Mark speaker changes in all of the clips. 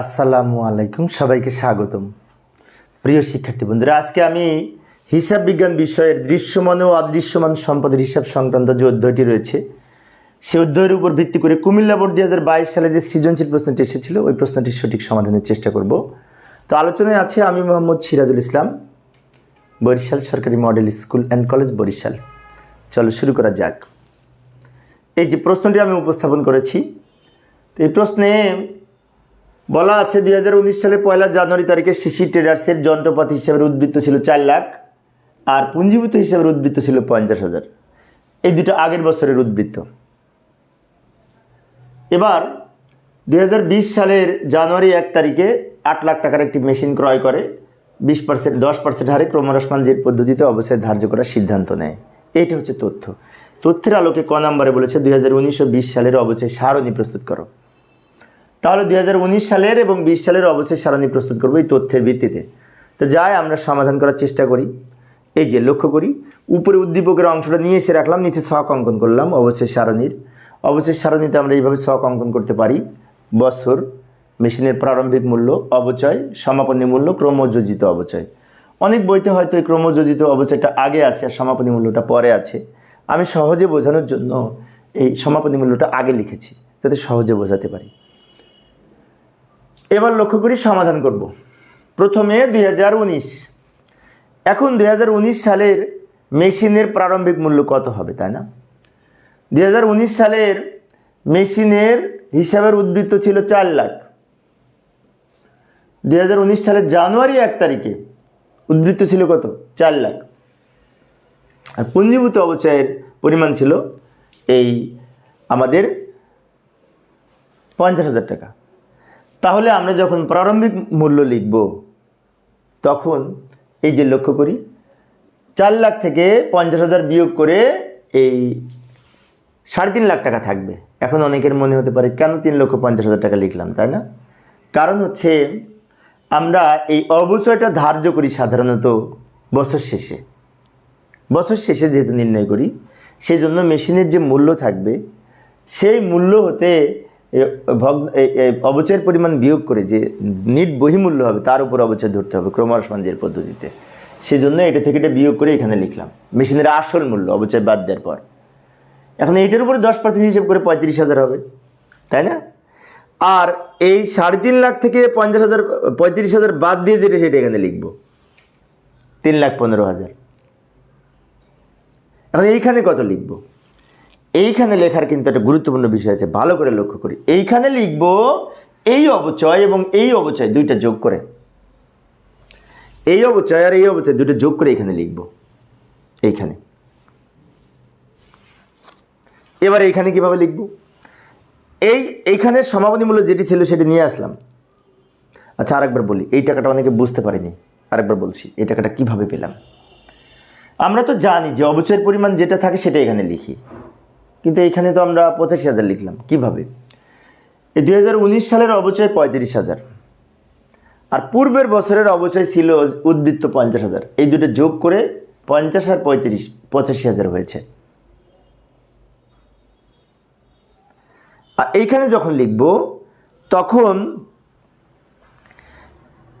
Speaker 1: আসসালামু আলাইকুম, সবাইকে স্বাগতম। প্রিয় শিক্ষার্থী বন্ধুরা, আজকে আমি হিসাব বিজ্ঞান বিষয়ের দৃশ্যমান ও অদৃশ্যমান সম্পদের হিসাব সংক্রান্ত যে অধ্যায়টি রয়েছে সেই অধ্যায়ের উপর ভিত্তি করে কুমিল্লা বোর্ড দুই হাজার বাইশ সালে যে সৃজনশীল প্রশ্নটি এসেছিল, ওই প্রশ্নটির সঠিক সমাধানের চেষ্টা করব। তো আলোচনায় আছে আমি মোহাম্মদ সিরাজুল ইসলাম, বরিশাল সরকারি model school and college Barishal. চলো শুরু করা যাক। এই যে প্রশ্নটি আমি উপস্থাপন করেছি, তো এই প্রশ্নে বলা আছে দুই সালে পয়লা জানুয়ারি তারিখে সিসি ট্রেডার্সের যন্ত্রপাতি হিসাবে উদ্বৃত্ত ছিল চার লাখ, আর পুঞ্জীভূত হিসাবে উদ্বৃত্ত ছিল পঞ্চাশ হাজার। এই দুটো আগের বছরের উদ্বৃত্ত। এবার দুই হাজার বিশ সালের জানুয়ারি এক তারিখে আট লাখ টাকার একটি মেশিন ক্রয় করে, বিশ পার্সেন্ট, দশ পার্সেন্ট হারে ক্রমহ্রাসমান যে পদ্ধতিতে অবশ্যই ধার্য করার সিদ্ধান্ত নেয়। এইটা হচ্ছে তথ্য। তথ্যের আলোকে ক নাম্বারে বলেছে, দুই হাজার সালের অবশ্যই সারণী প্রস্তুত করো। তাহলে দু হাজার উনিশ সালের এবং বিশ সালের অবশ্যই সারণী প্রস্তুত করব এই তথ্যের ভিত্তিতে। তো যাই, আমরা সমাধান করার চেষ্টা করি। এই যে লক্ষ্য করি, উপরে উদ্দীপকের অংশটা নিয়ে এসে রাখলাম, নিচে শখ অঙ্কন করলাম, অবশ্যই সারণীর। অবশ্যই সারণীতে আমরা এইভাবে শখ অঙ্কন করতে পারি। বছর মেশিনের প্রারম্ভিক মূল্য, অবচয়, সমাপনী মূল্য, ক্রমযোজিত অবচয়। অনেক বইতে হয়তো এই ক্রমযোজিত অবচয়টা আগে আছে আর সমাপনী মূল্যটা পরে আছে। আমি সহজে বোঝানোর জন্য এই সমাপনী মূল্যটা আগে লিখেছি, যাতে সহজে বোঝাতে পারি। এবার লক্ষ্য করি সমাধান করব। প্রথমে দুই হাজার উনিশ। এখন দু হাজার উনিশ সালের মেশিনের প্রারম্ভিক মূল্য কত হবে, তাই না? দু হাজার উনিশ সালের মেশিনের হিসাবের উদ্বৃত্ত ছিল চার লাখ। দু হাজার উনিশ সালের জানুয়ারি এক তারিখে উদ্বৃত্ত ছিল কত? চার লাখ। আর পুঞ্জীভূত অবচয়ের পরিমাণ ছিল এই আমাদের পঞ্চাশ হাজার টাকা। তাহলে আমরা যখন প্রারম্ভিক মূল্য লিখব, তখন এই যে লক্ষ্য করি, চার লাখ থেকে পঞ্চাশ হাজার বিয়োগ করে এই সাড়ে তিন লাখ টাকা থাকবে। এখন অনেকের মনে হতে পারে, কেন তিন লক্ষ পঞ্চাশ হাজার টাকা লিখলাম, তাই না? কারণ হচ্ছে আমরা এই অবচয়টা ধার্য করি সাধারণত বছর শেষে। বছর শেষে যেহেতু নির্ণয় করি সেই জন্য মেশিনের যে মূল্য থাকবে, সেই মূল্য হতে ভগ্ন অবচয়ের পরিমাণ বিয়োগ করে যে নিট বহিমূল্য হবে, তার উপর অবচয় ধরতে হবে ক্রমহ্রাসমানজের পদ্ধতিতে। সেই জন্য এটা থেকে এটা বিয়োগ করে এখানে লিখলাম। মেশিনের আসল মূল্য, অবচয় বাদ দেওয়ার পর। এখন এইটার উপরে দশ পার্সেন্ট হিসেব করে পঁয়ত্রিশ হাজার হবে, তাই না? আর এই সাড়ে তিন লাখ থেকে পঞ্চাশ হাজার, পঁয়ত্রিশ হাজার বাদ দিয়ে যেটা সেটা এখানে লিখব। তিন লাখ পনেরো হাজার। এখন এইখানে কত লিখব? এইখানে লেখার কিন্তু একটা গুরুত্বপূর্ণ বিষয় আছে, ভালো করে লক্ষ্য করি। এইখানে লিখব, এই অবচয় এবং এই অবচয় দুইটা যোগ করে। এই অবচয় আর এই অবচয় দুটো যোগ করে এখানে লিখব। এইখানে। এবার এইখানে কীভাবে লিখব? এই, এইখানে সমাপনী মূল্য যেটি ছিল সেটি নিয়ে আসলাম। আচ্ছা আরেকবার বলি, এই টাকাটা অনেকে বুঝতে পারিনি। আরেকবার বলছি, এই টাকাটা কীভাবে পেলাম? আমরা তো জানি যে অবচয়ের পরিমাণ যেটা থাকে সেটা এখানে লিখি। কিন্তু এখানে তো আমরা পঁচাশি হাজার লিখলাম। কীভাবে? এই দুই হাজার উনিশ সালের অবচয় পঁয়ত্রিশ হাজার। আর পূর্বের বছরের অবচয় ছিল উদ্বৃত্ত পঞ্চাশ হাজার। এই দুটো যোগ করে পঞ্চাশ আর পঁয়ত্রিশ, পঁচাশি হাজার হয়েছে। আর এইখানে যখন লিখব, তখন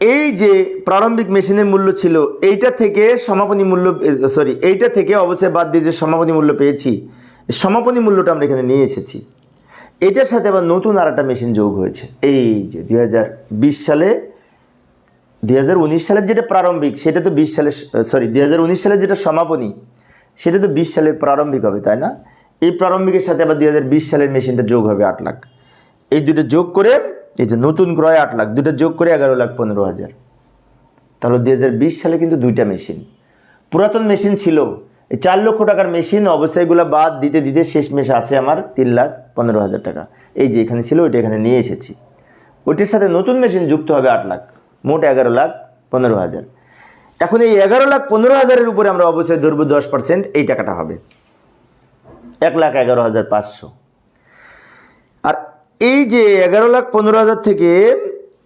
Speaker 1: এই যে প্রারম্ভিক মেশিনের মূল্য ছিল, এইটা থেকে সমাপনী মূল্য সরি এইটা থেকে অবশ্যই বাদ দিয়ে যে সমাপনী মূল্য পেয়েছি সমাপনী মূল্যটা আমরা এখানে নিয়ে এসেছি। এটার সাথে আবার নতুন আর একটা মেশিন যোগ হয়েছে। এই যে দু হাজার বিশ সালে, দুই হাজার উনিশ সালের যেটা প্রারম্ভিক, সেটা তো বিশ সালের সরি দু হাজার উনিশ সালের যেটা সমাপনী, সেটা তো বিশ সালের প্রারম্ভিক হবে, তাই না? এই প্রারম্ভিকের সাথে আবার দুই হাজার বিশ সালের মেশিনটা যোগ হবে আট লাখ। এই দুটো যোগ করে, এই যে নতুন ক্রয় আট লাখ দুটো যোগ করে এগারো লাখ পনেরো হাজার। তাহলে দুই হাজার বিশ সালে কিন্তু দুইটা মেশিন পুরাতন মেশিন ছিল এই চার লক্ষ টাকার মেশিন অবশ্যইগুলো বাদ দিতে দিতে শেষ মেশ আছে আমার তিন লাখ পনেরো হাজার টাকা। এই যে এখানে ছিল, ওইটা এখানে নিয়ে এসেছি। ওইটার সাথে নতুন মেশিন যুক্ত হবে আট লাখ, মোট এগারো লাখ পনেরো হাজার। এখন এই এগারো লাখ পনেরো হাজারের উপরে আমরা অবশ্যই ধরবো দশ পার্সেন্ট এই টাকাটা হবে। এক লাখ এগারো হাজার পাঁচশো। আর এই যে এগারো লাখ পনেরো হাজার থেকে,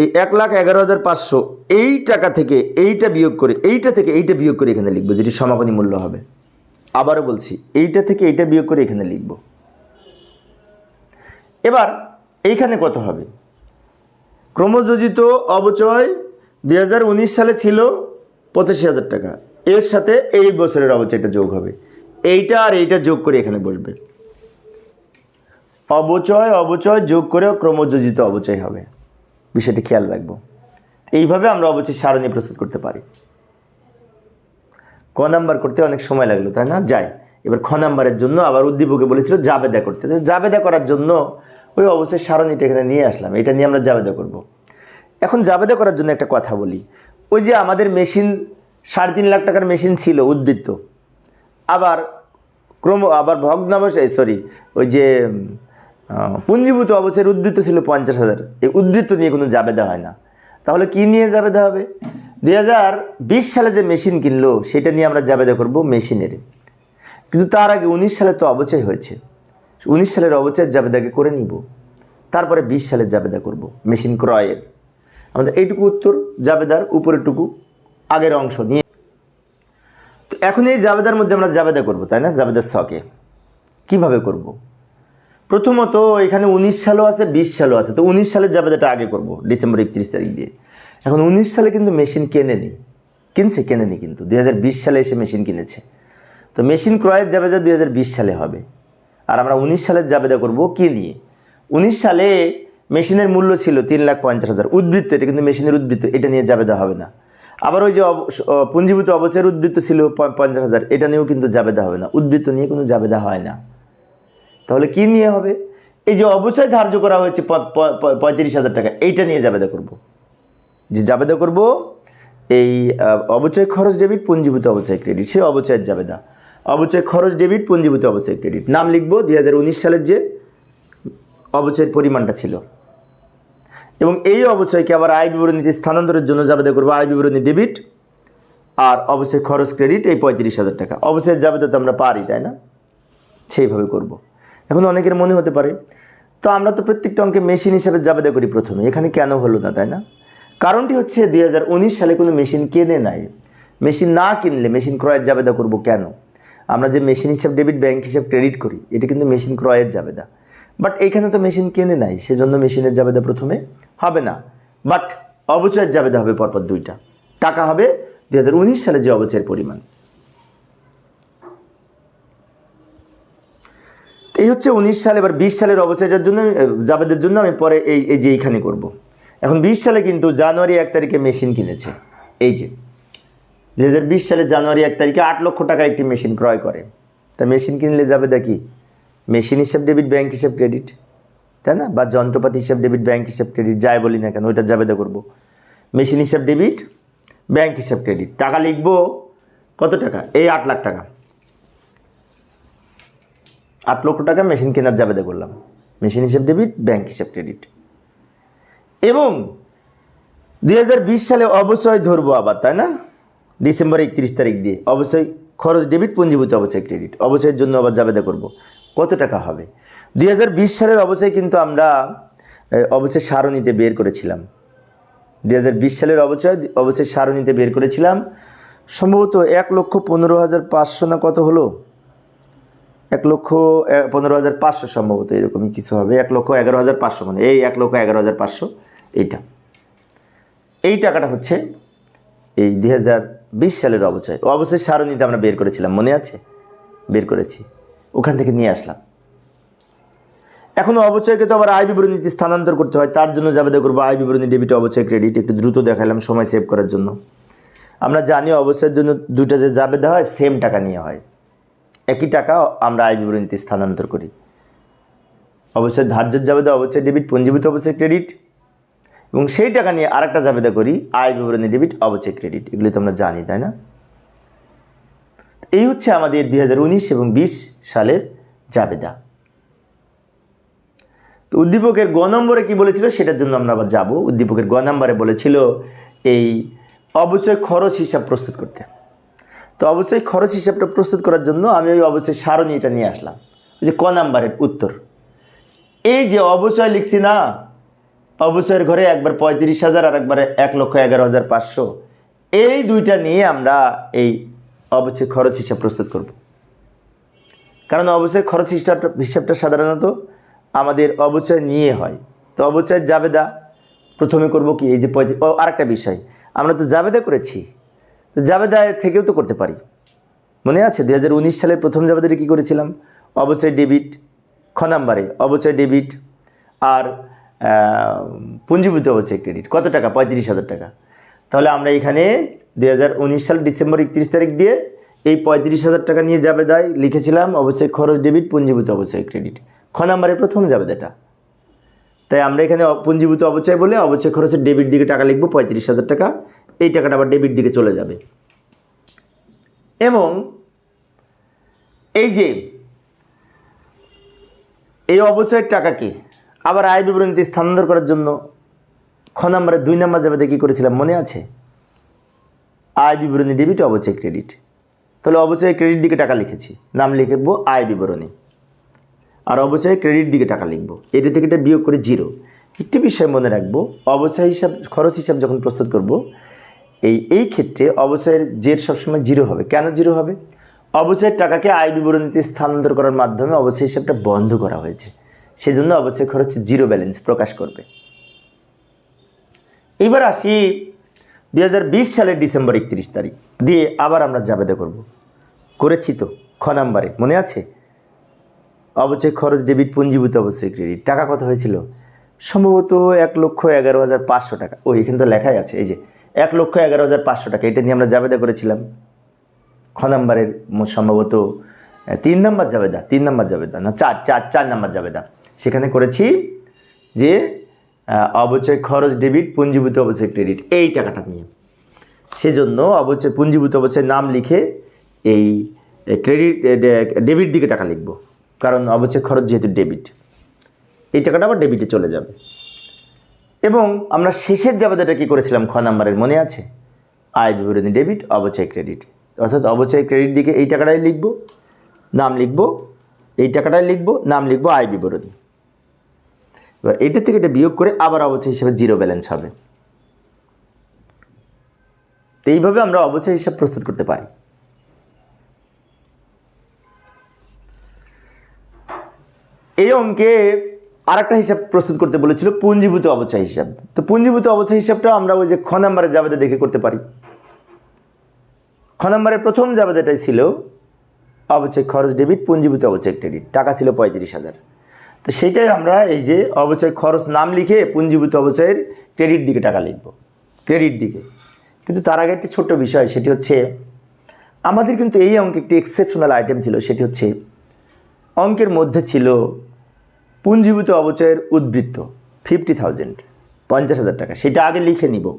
Speaker 1: এই এক লাখ এগারো হাজার পাঁচশো, এই টাকা থেকে এইটা বিয়োগ করে, এইটা থেকে এইটা বিয়োগ করে এখানে লিখব, যেটি সমাপনী মূল্য হবে। আবারও বলছি, এইটা থেকে এইটা বিয়োগ করে এখানে লিখব। এবার এইখানে কত হবে? ক্রমযোজিত অবচয় দুই হাজার উনিশ সালে ছিল পঁচাশি হাজার টাকা। এর সাথে এই বছরের অবচয়টা যোগ হবে। এইটা আর এইটা যোগ করে এখানে বসবে। অবচয় অবচয় যোগ করেও ক্রমযোজিত অবচয় হবে। বিষয়টি খেয়াল রাখব। এইভাবে আমরা অবচয় সারণী প্রস্তুত করতে পারি। ক নাম্বার করতে অনেক সময় লাগল, তাই না? যাই। এবার খ নাম্বারের জন্য আবার উদ্দীপকে বলেছিল জাবেদা করতে। জাবেদা করার জন্য ওই অবশ্যই সারণীটা এখানে নিয়ে আসলাম। এটা নিয়ে আমরা জাবেদা করব। এখন জাবেদা করার জন্য একটা কথা বলি। ওই যে আমাদের মেশিন, সাড়ে তিন লাখ টাকার মেশিন ছিল উদ্বৃত্ত। আবার ক্রম, আবার ভগ্নাবশে সরি, ওই যে পুঞ্জীভূত অবস্থার উদ্বৃত্ত ছিল পঞ্চাশ হাজার। এই উদ্বৃত্ত নিয়ে কোনো জাবেদা হয় না। তাহলে কি নিয়ে জাবেদা হবে? দুই হাজার বিশ সালে যে মেশিন কিনলো, সেটা নিয়ে আমরা জাবেদা করব মেশিনের। কিন্তু তার আগে উনিশ সালে তো অবচয় হয়েছে। উনিশ সালের অবচয়ের জাবেদাকে করে নিব। তারপরে বিশ সালের জাবেদা করব মেশিন ক্রয়ের। আমাদের এইটুকু উত্তর, জাবেদার উপরেরটুকু আগের অংশ নিয়ে। তো এখন এই জাবেদার মধ্যে আমরা জাবেদা করব, তাই না? জাবেদার ছকে কীভাবে করব। প্রথমত এখানে উনিশ সালও আছে, বিশ সালও আছে। তো উনিশ সালের জাবেদাটা আগে করব, ডিসেম্বর একত্রিশ তারিখ দিয়ে। এখন উনিশ সালে কিন্তু মেশিন কেনেনি, কিনছে কেনেনি কিন্তু দু হাজার বিশ সালে এসে মেশিন কিনেছে। তো মেশিন ক্রয়ের জাবেদা দুই হাজার বিশ সালে হবে। আর আমরা উনিশ সালের জাবেদা করব কি নিয়ে? উনিশ সালে মেশিনের মূল্য ছিল তিন লাখ পঞ্চাশ হাজার। উদ্বৃত্ত, এটা কিন্তু মেশিনের উদ্বৃত্ত, এটা নিয়ে জাবেদা হবে না। আবার ওই যে পুঞ্জীভূত অবচয়ের উদ্বৃত্ত ছিল পঞ্চাশ হাজার, এটা নিয়েও কিন্তু জাবেদা হবে না। উদ্বৃত্ত নিয়ে কোনো জাবেদা হয় না। তাহলে কি নিয়ে হবে? এই যে অবচয় ধার্য করা হয়েছে পঁয়ত্রিশ হাজার টাকা, এইটা নিয়ে জাবেদা করব। যে জাবেদা করব, এই অবচয় খরচ ডেবিট, পুঞ্জীভূত অবচয় ক্রেডিট। সে অবচয়ের জাবেদা। অবচয় খরচ ডেবিট, পুঞ্জীভূত অবচয় ক্রেডিট। নাম লিখব, দুই সালের যে অবচয়ের পরিমাণটা ছিল। এবং এই অবচয়কে আবার আয় বিবরণীতে স্থানান্তরের জন্য জাবেদা করব, আয় বিবরণী ডেবিট আর অবচয় খরচ ক্রেডিট, এই পঁয়ত্রিশ হাজার টাকা। অবচয়ের জাবেদা তো আমরা পারি, তাই না? সেইভাবে করব। এখন অনেকের মনে হতে পারে, তো আমরা তো প্রত্যেকটা অঙ্কে মেশিন হিসাবে জাবেদা করি প্রথমে। এখানে কেন হলো না, তাই না? কারণটি হচ্ছে দুই হাজার উনিশ সালে কোনো মেশিন কেনে নাই। মেশিন না কিনলে মেশিন ক্রয়ের জাবেদা করব কেন? আমরা যে মেশিন হিসাব ডেবিট ব্যাংক হিসাব ক্রেডিট করি, এটা কিন্তু মেশিন ক্রয়ের জাবেদা। বাট এইখানে তো মেশিন কেনে নাই, সেজন্য মেশিনের জাবেদা প্রথমে হবে না। বাট অবচয়ের জাবেদা হবে পরপর দুইটা। টাকা হবে দুই হাজার উনিশ সালে যে অবচয়ের পরিমাণ। এই হচ্ছে উনিশ সাল, এবার বিশ সালের অবচয়টার জন্য, জাবেদের জন্য আমি পরে এই যে এইখানে করব। এখন বিশ সালে কিন্তু জানুয়ারি এক তারিখে মেশিন কিনেছে। এই যে দু হাজার বিশ সালে জানুয়ারি এক তারিখে আট লক্ষ টাকা একটি মেশিন ক্রয় করে। তা মেশিন কিনলে যাবে দেখি মেশিন হিসাব, ডেবিট, ব্যাংক হিসাব, ক্রেডিট। তাই না? বা যন্ত্রপাতি হিসাব, ডেবিট, ব্যাংক হিসাব, ক্রেডিট, যাই বলি না কেন, ওইটা জাবেদা করব। মেশিন হিসাব, ডেবিট, ব্যাংক হিসাব, ক্রেডিট। টাকা লিখব, কত টাকা? এই আট লাখ টাকা। আট লক্ষ টাকা মেশিন কেনার জাবেদা করলাম। মেশিন হিসাব, ডেবিট, ব্যাংক হিসাব, ক্রেডিট। এবং দুই হাজার বিশ সালে অবশ্যই ধরবো আবার, তাই না? ডিসেম্বর একত্রিশ তারিখ দিয়ে। অবশ্যই খরচ ডেবিট পুঞ্জীভূত অবশ্যই ক্রেডিট। অবচয়ের জন্য আবার জাবেদা করব। কত টাকা হবে? দুই হাজার বিশ সালের অবচয় কিন্তু আমরা অবচয় সারণীতে বের করেছিলাম। দুই হাজার বিশ সালের অবচয় অবচয় সারণীতে বের করেছিলাম। সম্ভবত এক লক্ষ পনেরো হাজার পাঁচশো না কত হলো? এক লক্ষ পনেরো হাজার পাঁচশো সম্ভবত এরকমই কিছু হবে। এক লক্ষ এগারো হাজার পাঁচশো মানে এই এক লক্ষ এগারো হাজার পাঁচশো। এইটা। এই টাকাটা হচ্ছে এই দুই হাজার বিশ সালের অবচয়। অবচয় সারণীতে আমরা বের করেছিলাম, মনে আছে? বের করেছি। ওখান থেকে নিয়ে আসলাম। এখন অবচয়কে তো আবার আয় বিবরণীতে স্থানান্তর করতে হয়, তার জন্য যাবে করব আয় বিবরণী, ডেবিট, অবচয়, ক্রেডিট, একটু দ্রুত দেখালাম সময় সেভ করার জন্য। আমরা জানি অবচয়ের জন্য দুটো যে যাবে দেওয়া হয়, সেম টাকা নিয়ে হয়। একই টাকা আমরা আয় বিবরণীতে স্থানান্তর করি। অবশ্যই ধার্যের জাবেদা অবশ্যই ডেবিট, পঞ্জীভূত অবশ্যই ক্রেডিট এবং সেই টাকা নিয়ে আরেকটা জাবেদা করি, আয় বিবরণী ডেবিট অবশ্যই ক্রেডিট এগুলি তো আমরা জানি, তাই না? এই হচ্ছে আমাদের দু হাজার উনিশ এবং বিশ সালের জাবেদা। তো উদ্দীপকের গ নম্বরে কী বলেছিল সেটার জন্য আমরা আবার যাব। উদ্দীপকের গ নম্বরে বলেছিল এই অবশ্যই খরচ হিসাব প্রস্তুত করতে। তো অবশ্যই খরচ হিসাবটা প্রস্তুত করার জন্য আমি ওই অবশ্যই সারণী এটা নিয়ে আসলাম। যে ক নাম্বারের উত্তর। এই যে অবচয় লিখছি না অবচয়ের ঘরে একবার পঁয়ত্রিশ হাজার আর একবার এক লক্ষ এগারো হাজার পাঁচশো। এই দুইটা নিয়ে আমরা এই অবচয় খরচ হিসাব প্রস্তুত করব। কারণ অবচয় খরচ হিসাবটা হিসাবটা সাধারণত আমাদের অবচয় নিয়ে হয়। তো অবচয় জাবেদা প্রথমে করব কি? এই যে ও আরেকটা বিষয়। আমরা তো জাবেদা করেছি। তো জাবেদায় থেকেও তো করতে পারি। মনে আছে? দু হাজার উনিশ সালের প্রথম জাবেদারে কী করেছিলাম? অবচয় ডেবিট, খ নাম্বারে অবচয় ডেবিট আর পুঞ্জীভূত অবচয় ক্রেডিট কত টাকা? পঁয়ত্রিশ হাজার টাকা। তাহলে আমরা এখানে দু হাজার উনিশ সাল ডিসেম্বর একত্রিশ তারিখ দিয়ে এই পঁয়ত্রিশ হাজার টাকা নিয়ে জাবেদায় লিখেছিলাম, অবশ্যই খরচ ডেবিট, পুঞ্জীভূত অবচয় ক্রেডিট। খ নাম্বারে প্রথম জাবেদাটা। তাই আমরা এখানে পুঞ্জীভূত অবচয় বলে অবচয় খরচের ডেবিট দিকে টাকা লিখব, পঁয়ত্রিশ হাজার টাকা। এই টাকাটা আবার ডেবিট দিকে চলে যাবে। এবং এই যে, এই অবচয়ের টাকাকে আবার আয় বিবরণীতে স্থানান্তর করার জন্য খ নম্বরে দুই নম্বর যাবে কী করেছিলাম? মনে আছে? আয় বিবরণী ডেবিট অবচয় ক্রেডিট তাহলে অবচয় ক্রেডিট দিকে টাকা লিখেছি। নাম লিখব আয় বিবরণী আর অবচয় ক্রেডিট দিকে টাকা লিখব। এটা থেকে এটা বিয়োগ করে জিরো একটি বিষয় মনে রাখব, অবচয় হিসাব, খরচ হিসাব যখন প্রস্তুত করব, এই এই ক্ষেত্রে অবচয়ের জের সবসময় জিরো হবে। কেন জিরো হবে? অবচয়ের টাকাকে আয় বিবরণীতে স্থানান্তর করার মাধ্যমে অবচয় হিসাবটা বন্ধ করা হয়েছে। সেজন্য অবচয় খরচ জিরো ব্যালেন্স প্রকাশ করবে। এবার আসি দুই হাজার বিশ সালের ডিসেম্বর একত্রিশ তারিখ। দিয়ে আবার আমরা জাবেদা করব। করেছি তো, খ নাম্বারে, মনে আছে? অবচয় খরচ ডেবিট পুঞ্জীভূত অবশ্যই ক্রেডিট টাকা কত হয়েছিল? সম্ভবত এক লক্ষ এগারো হাজার পাঁচশো টাকা। ও, এখানে তো লেখাই আছে, এই যে এক লক্ষ এগারো হাজার পাঁচশো টাকা। এটা নিয়ে আমরা জাবেদা করেছিলাম। খ নাম্বারের সম্ভবত তিন নাম্বার জাবেদা, তিন নাম্বার জাবেদা, না, চার চার চার নাম্বার জাবেদা। সেখানে করেছি যে অবচয় খরচ ডেবিট পুঞ্জীভূত অবচয় ক্রেডিট এই টাকাটা নিয়ে। সেজন্য অবচয়, পুঞ্জীভূত অবচয় নাম লিখে এই ক্রেডিট ডেবিট দিকে টাকা লিখব। কারণ অবচয় খরচ যেহেতু ডেবিট এই টাকাটা আবার ডেবিটে চলে যাবে। এবং আমরা শেষের জাবেদাটা কী করেছিলাম? খ নাম্বারের মনে আছে? আয় বিবরণী ডেবিট অবচয় ক্রেডিট অর্থাৎ অবচয় ক্রেডিট দিকে এই টাকাটাই লিখব, নাম লিখব, এই টাকাটাই লিখব, নাম লিখব আয় বিবরণী। এবার এইটা থেকে এটা বিয়োগ করে আবার অবচয় হিসাবে জিরো ব্যালেন্স হবে। এইভাবে আমরা অবচয় হিসাব প্রস্তুত করতে পারি। এই অঙ্কে আরেকটা হিসাব প্রস্তুত করতে বলেছিল, পুঞ্জীভূত অবচয় হিসাব। তো পুঞ্জীভূত অবচয় হিসাবটা আমরা ওই যে খ নাম্বারের জাবেদা দেখে করতে পারি। খ নাম্বারের প্রথম জাবেদাটাই ছিল অবচয় খরচ ডেবিট পুঞ্জীভূত অবচয় ক্রেডিট টাকা ছিল পঁয়ত্রিশ হাজার। তো সেইটাই আমরা এই যে অবচয় খরচ নাম লিখে পুঞ্জীভূত অবচয়ের ক্রেডিট দিকে টাকা লিখব, ক্রেডিট দিকে। কিন্তু তার আগে একটি ছোট্ট বিষয়, সেটি হচ্ছে আমাদের কিন্তু এই অঙ্কে একটি এক্সেপশনাল আইটেম ছিল, সেটি হচ্ছে অঙ্কের মধ্যে ছিল পুঞ্জীভূত অবচয়ের উদ্বৃত্ত ফিফটি থাউজেন্ড পঞ্চাশ হাজার টাকা। সেটা আগে লিখে নিব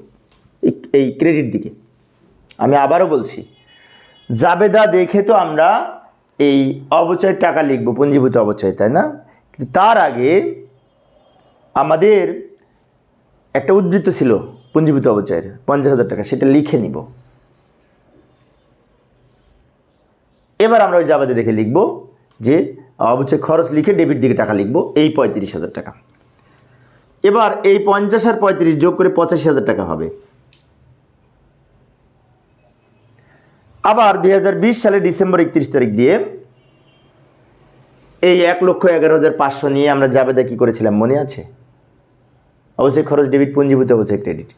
Speaker 1: এই- এই ক্রেডিট দিকে। আমি আবারও বলছি, জাবেদা দেখে তো আমরা এই অবচয়ের টাকা লিখব, পুঞ্জীভূত অবচয়, তাই না? কিন্তু তার আগে আমাদের একটা উদ্বৃত্ত ছিল পুঞ্জীভূত অবচয়ের, পঞ্চাশ হাজার টাকা, সেটা লিখে নিব। এবার আমরা ওই জাবেদা দেখে লিখব যে অবচয় খরচ লিখে ডেবিট দিকে টাকা লিখব, এই পঁয়ত্রিশ হাজার টাকা। এবার এই পঞ্চাশ আর পঁয়ত্রিশ যোগ করে পঁচাশি হাজার টাকা হবে। আবার দু হাজার বিশ সালের ডিসেম্বর একত্রিশ তারিখ দিয়ে এই এক লক্ষ এগারো হাজার পাঁচশো নিয়ে আমরা জাবেদা কী করেছিলাম? মনে আছে? অবশ্যই খরচ ডেবিট পুঞ্জীভূত অবশ্যই ক্রেডিট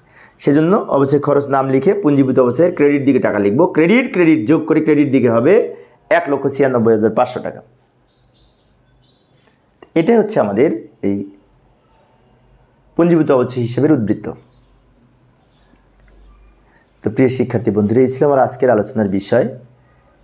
Speaker 1: সেজন্য অবশ্যই খরচ নাম লিখে পুঞ্জীভূত অবশ্যই ক্রেডিট দিকে টাকা লিখব। ক্রেডিট ক্রেডিট যোগ করে ক্রেডিট দিকে হবে এক লক্ষ ছিয়ানব্বই হাজার পাঁচশো টাকা। এটাই হচ্ছে আমাদের এই পুঞ্জীভূত অবশ্যই হিসেবের উদ্বৃত্ত। তো প্রিয় শিক্ষার্থী বন্ধুরা, এই ছিল আমার আজকের আলোচনার বিষয়।